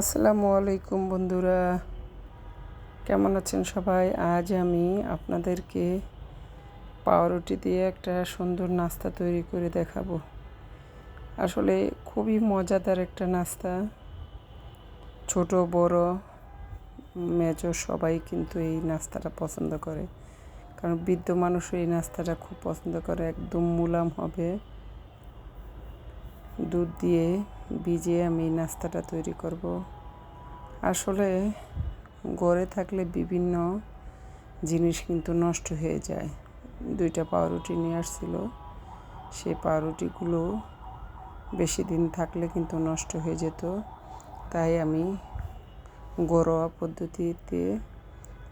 আসসালামু আলাইকুম বন্ধুরা। কেমন আছেন সবাই? আজ আমি আপনাদেরকে পাউরুটি দিয়ে একটা সুন্দর নাস্তা তৈরি করে দেখাবো। আসলে খুবই মজাদার একটা নাস্তা। ছোট, বড়, মেজো সবাই কিন্তু এই নাস্তাটা পছন্দ করে। কারণ বৃদ্ধ মানুষও এই নাস্তাটা খুব পছন্দ করে। একদম মুলাম হবে। দুধ দিয়ে ভিজিয়ে আমি নাস্তাটা তৈরি করব। আসলে গড়ে থাকলে বিভিন্ন জিনিস কিন্তু নষ্ট হয়ে যায়। দুইটা পাউরুটি নিয়ে আসছিল। সেই পাউরুটিগুলো বেশি দিন থাকলে কিন্তু নষ্ট হয়ে যেত। তাই আমি ঘরোয়া পদ্ধতিতে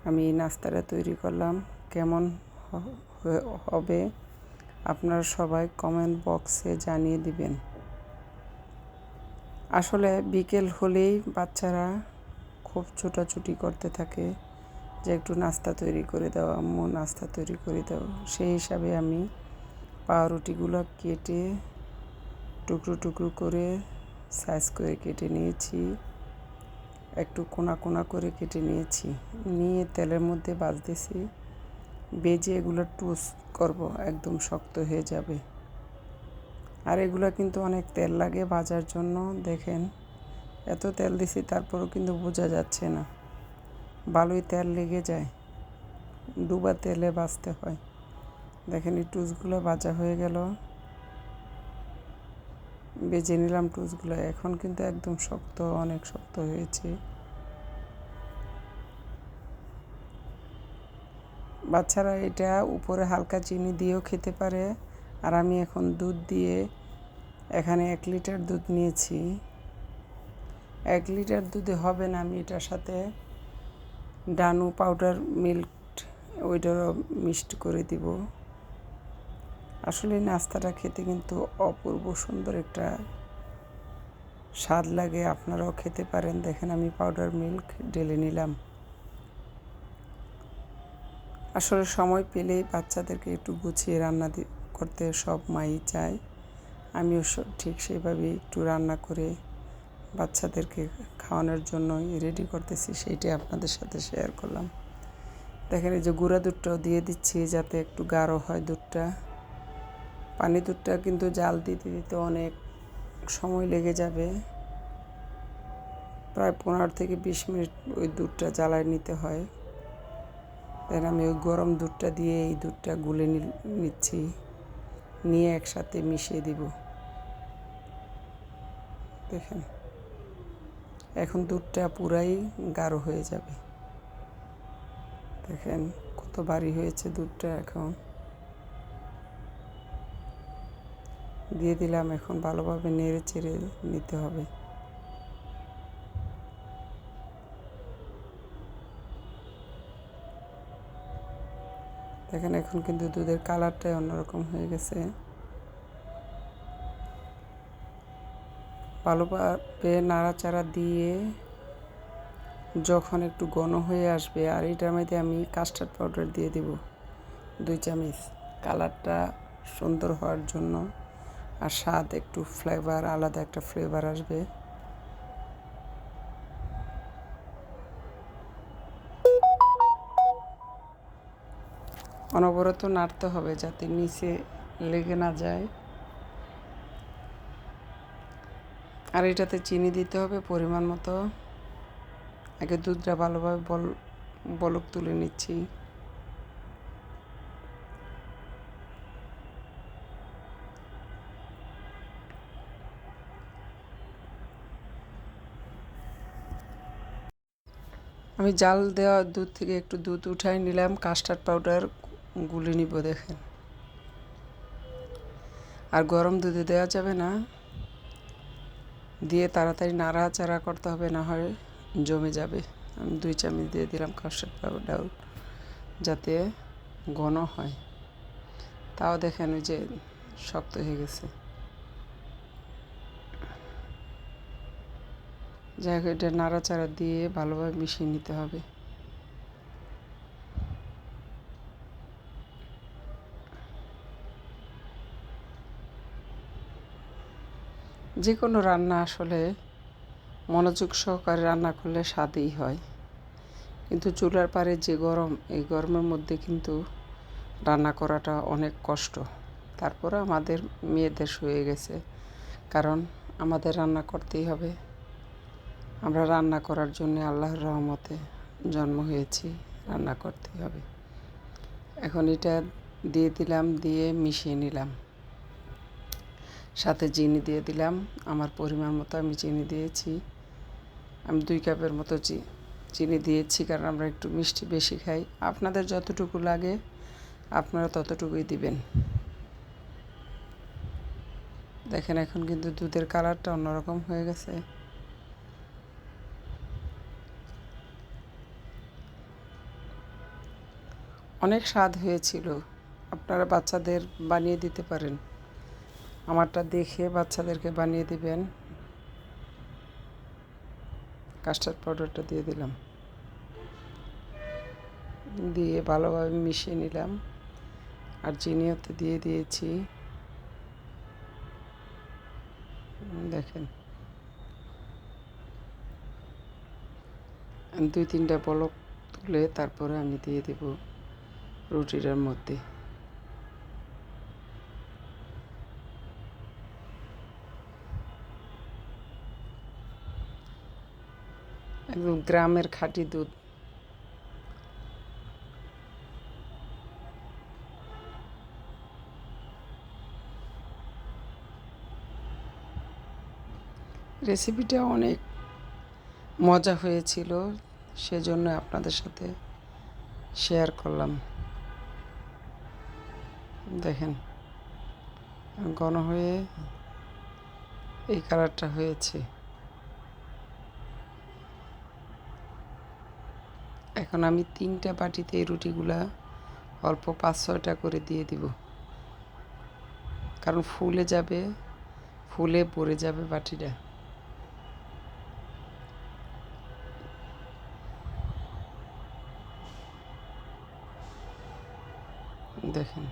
আমি এই নাস্তাটা তৈরি করলাম। কেমন হবে আপনারা সবাই কমেন্ট বক্সে জানিয়ে দিবেন। আসলে বিকেল হলেই বাচ্চারা খুব ছোটাছুটি করতে থাকে যে একটু নাস্তা তৈরি করে দাও, আম্মু নাস্তা তৈরি করে দাও। সেই হিসাবে আমি পাউরুটিগুলো কেটে টুকরো টুকরো করে সাইজ করে কেটে নিয়েছি। একটু কোনা কোনা করে কেটে নিয়েছি। নিয়ে তেলের মধ্যে বাজতেছি বেজে এগুলো টুস করব, একদম শক্ত হয়ে যাবে। আর এগুলো কিন্তু অনেক তেল লাগে ভাজার জন্য, দেখেন। এত তেল দিছি, তারপরও কিন্তু বোঝা যাচ্ছে না। ভালোই তেল লেগে যায়। ডুবা তেলে বাঁচতে হয়। দেখেন, এই টুসগুলো ভাজা হয়ে গেল। বেজে নিলাম টুসগুলো। এখন কিন্তু একদম শক্ত, অনেক শক্ত হয়েছে। বাচ্চারা এটা উপরে হালকা চিনি দিয়েও খেতে পারে। আর আমি এখন দুধ দিয়ে এখানে এক লিটার দুধ নিয়েছি। এক লিটার দুধে হবে না আমি এটার সাথে ডানু পাউডার মিল্ক ওইটারও মিক্সড করে দিব। আসলে নাস্তাটা খেতে কিন্তু অপূর্ব সুন্দর একটা স্বাদ লাগে, আপনারাও খেতে পারেন। দেখেন আমি পাউডার মিল্ক ঢেলে নিলাম। আসলে সময় পেলেই বাচ্চাদেরকে একটু গুছিয়ে রান্না করতে সব মাই চায়। আমিও ঠিক সেইভাবে একটু রান্না করে বাচ্চাদেরকে খাওয়ানোর জন্য রেডি করতেছি, সেইটাই আপনাদের সাথে শেয়ার করলাম। দেখেন এই যে গুঁড়া দুধটাও দিয়ে দিচ্ছি যাতে একটু গাঢ় হয় দুধটা। পানি দুধটা কিন্তু জাল দিতে দিতে অনেক সময় লেগে যাবে। প্রায় পনেরো থেকে বিশ মিনিট ওই দুধটা জ্বালায় নিতে হয়। দেন আমি ওই গরম দুধটা দিয়ে এই দুধটা গুলে নিচ্ছি। নিয়ে একসাথে মিশিয়ে দিব। দেখেন, এখন দুধটা পুরাই গাঢ় হয়ে যাবে। দেখেন, কত ভারী হয়েছে দুধটা এখন। দিয়ে দিলাম, এখন ভালোভাবে নেড়ে চেড়ে নিতে হবে। দেখেন এখন কিন্তু দুধের কালারটাই অন্যরকম হয়ে গেছে। ভালোভাবে নাড়াচাড়া দিয়ে যখন একটু ঘন হয়ে আসবে, আর এটার মধ্যে আমি কাস্টার্ড পাউডার দিয়ে দেব দুই চামচ। কালারটা সুন্দর হওয়ার জন্য, আর স্বাদ একটু ফ্লেভার আলাদা একটা ফ্লেভার আসবে। অনবরত নাড়তে হবে যাতে নিচে লেগে না যায়। আর এটাতে চিনি দিতে হবে পরিমাণ মতো। আগে দুধটা ভালোভাবে বল, বলক তুলে নিচ্ছি। আমি জাল দেওয়া দুধ থেকে একটু দুধ উঠাই নিলাম, কাস্টার্ড পাউডার গুলে নিব দেখেন। আর গরম দুধে দেওয়া যাবে না। দিয়ে তাড়াতাড়ি নাড়াচাড়া করতে হবে, না হয় জমে যাবে। আমি দুই চামচ দিয়ে দিলাম কাস্টার্ড পাউডার যাতে ঘন হয়। তাও দেখেন ওই যে শক্ত হয়ে গেছে। যাই হোক, এটা নাড়াচাড়া দিয়ে ভালোভাবে মিশিয়ে নিতে হবে। যে কোনো রান্না আসলে মনোযোগ সহকারে রান্না করলে স্বাদই হয়। কিন্তু চুলার পারে যে গরম, এই গরমের মধ্যে কিন্তু রান্না করাটা অনেক কষ্ট। তারপরে আমাদের মেয়েদের শুয়ে গেছে। কারণ আমাদের রান্না করতেই হবে। আমরা রান্না করার জন্য আল্লাহর রহমতে জন্ম হয়েছি, রান্না করতেই হবে। এখন এটা দিয়ে দিলাম, দিয়ে মিশিয়ে নিলাম। সাথে চিনি দিয়ে দিলাম। আমার পরিমাণ মতো আমি চিনি দিয়েছি। আমি দুই কাপের মতো চিনি দিয়েছি কারণ আমরা একটু মিষ্টি বেশি খাই। আপনাদের যতটুকু লাগে, আপনারা ততটুকুই দিবেন। দেখেন, এখন কিন্তু দুধের কালারটা অন্যরকম হয়ে গেছে। অনেক স্বাদ হয়েছিল। আপনারা বাচ্চাদের বানিয়ে দিতে পারেন। আমারটা দেখে বাচ্চাদেরকে বানিয়ে দিবেন। কাস্টার্ড পাউডারটা দিয়ে দিলাম। দিয়ে ভালোভাবে মিশিয়ে নিলাম। আর চিনিওতে দিয়ে দিয়েছি। দেখেন। দুই তিনটা পলক তুলে তারপরে আমি দিয়ে দেব রুটিটার মধ্যে একদম গ্রামের খাঁটি দুধ। রেসিপিটা অনেক মজা হয়েছিল, সেজন্য আপনাদের সাথে শেয়ার করলাম। দেখেন, ঘন হয়ে এই কালারটা হয়েছে। এখন আমি তিনটা বাটিতে এই রুটিগুলা অল্প পাঁচ, ছয়টা করে দিয়ে দিব। কারণ ফুলে যাবে, ফুলে পড়ে যাবে বাটিটা। দেখেন,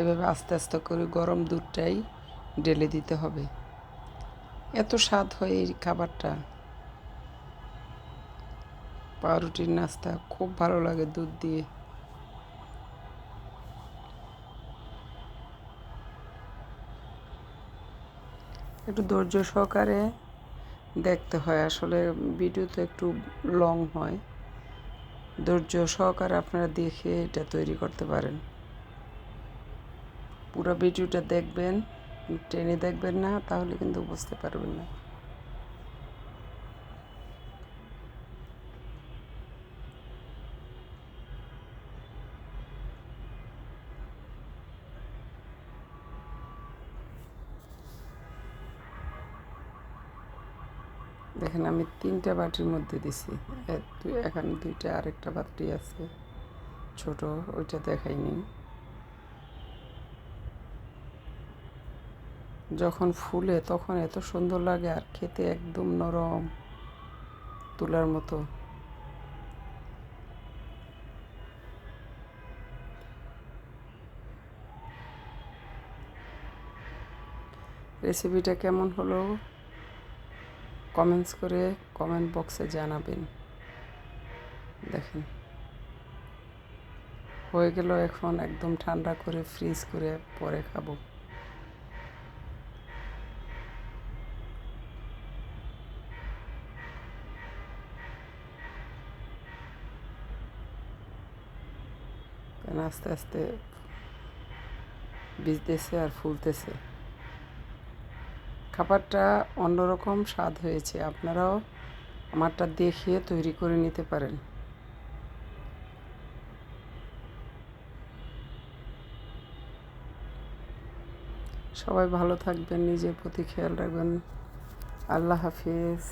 এভাবে আস্তে আস্তে করে গরম দুধটাই ঢেলে দিতে হবে। এত স্বাদ হয় এই খাবারটা। পাউরুটির নাস্তা, খুব ভালো লাগে দুধ দিয়ে। একটু ধৈর্য সহকারে দেখতে হয়, আসলে ভিডিও তো একটু লং হয়। ধৈর্য সহকারে আপনারা দেখে এটা তৈরি করতে পারেন। পুরো ভিডিওটা দেখবেন, টেনে দেখবেন না, তাহলে কিন্তু বুঝতে পারবেন না। দেখেন, আমি তিনটা বাটির মধ্যে দিছি। এখানে দুইটা, আরেকটা বাটি আছে, ছোট, ওইটা দেখাইনি যখন ফুলে, তখন এত সুন্দর লাগে আর খেতে একদম নরম, তুলার মতো। রেসিপিটা কেমন হলো? কমেন্টস করে কমেন্ট বক্সে জানাবেন। দেখেন। হয়ে গেল এখন একদম ঠান্ডা করে ফ্রিজ করে পরে খাব। আস্তে আস্তে ভিজতেছে আর ফুলতেছে? খাবারটা অন্যরকম স্বাদ হয়েছে। আপনারাও আমারটা দেখে তৈরি করে নিতে পারেন। সবাই ভালো থাকবেন, নিজের প্রতি খেয়াল রাখবেন। আল্লাহ হাফিজ।